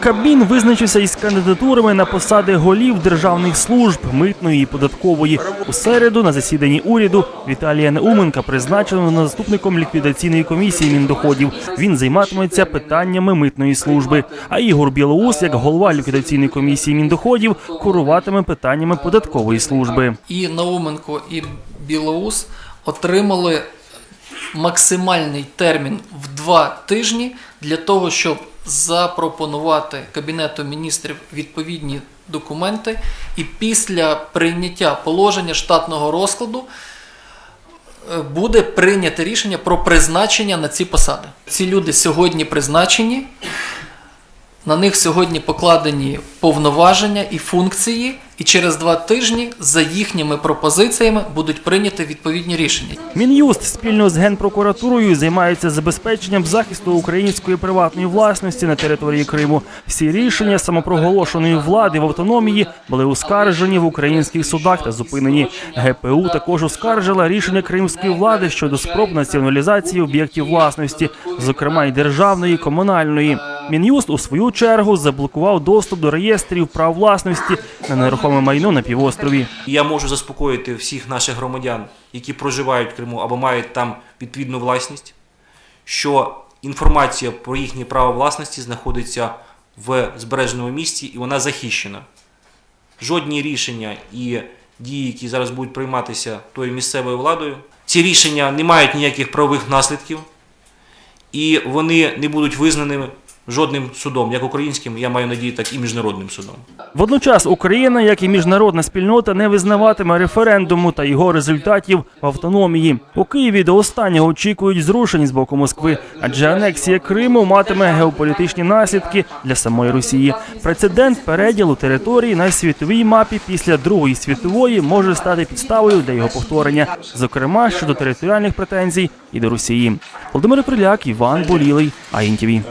Кабмін визначився із кандидатурами на посади голів державних служб митної і податкової. У середу на засіданні уряду Віталія Неуменка призначено заступником ліквідаційної комісії міндоходів. Він займатиметься питаннями митної служби. А Ігор Білоус, як голова ліквідаційної комісії міндоходів, куруватиме питаннями податкової служби. і Науменко, і Білоус отримали максимальний термін в два тижні для того, щоб запропонувати Кабінету міністрів відповідні документи, і після прийняття положення штатного розкладу е, буде прийнято рішення про призначення на ці посади. Ці люди сьогодні призначені. На них сьогодні покладені повноваження і функції, і через два тижні за їхніми пропозиціями будуть прийняті відповідні рішення. Мін'юст спільно з генпрокуратурою займається забезпеченням захисту української приватної власності на території Криму. Всі рішення самопроголошеної влади в автономії були оскаржені в українських судах та зупинені. ГПУ також оскаржила рішення кримської влади щодо спроб націоналізації об'єктів власності, зокрема й державної, комунальної. Мін'юст у свою чергу заблокував доступ до реєстрів прав власності на нерухоме майно на півострові. Я можу заспокоїти всіх наших громадян, які проживають в Криму або мають там відповідну власність, що інформація про їхнє право власності знаходиться в збереженому місці і вона захищена. Жодні рішення і дії, які зараз будуть прийматися тою місцевою владою, ці рішення не мають ніяких правових наслідків, і вони не будуть визнаними жодним судом, як українським, я маю надію, так і міжнародним судом. Водночас Україна, як і міжнародна спільнота, не визнаватиме референдуму та його результатів в автономії. У Києві до останнього очікують зрушень з боку Москви, адже анексія Криму матиме геополітичні наслідки для самої Росії. Прецедент переділу території на світовій мапі після Другої світової може стати підставою для його повторення, зокрема щодо територіальних претензій і до Росії. Володимир Приляк, Іван Болілий, АІНТІВІ.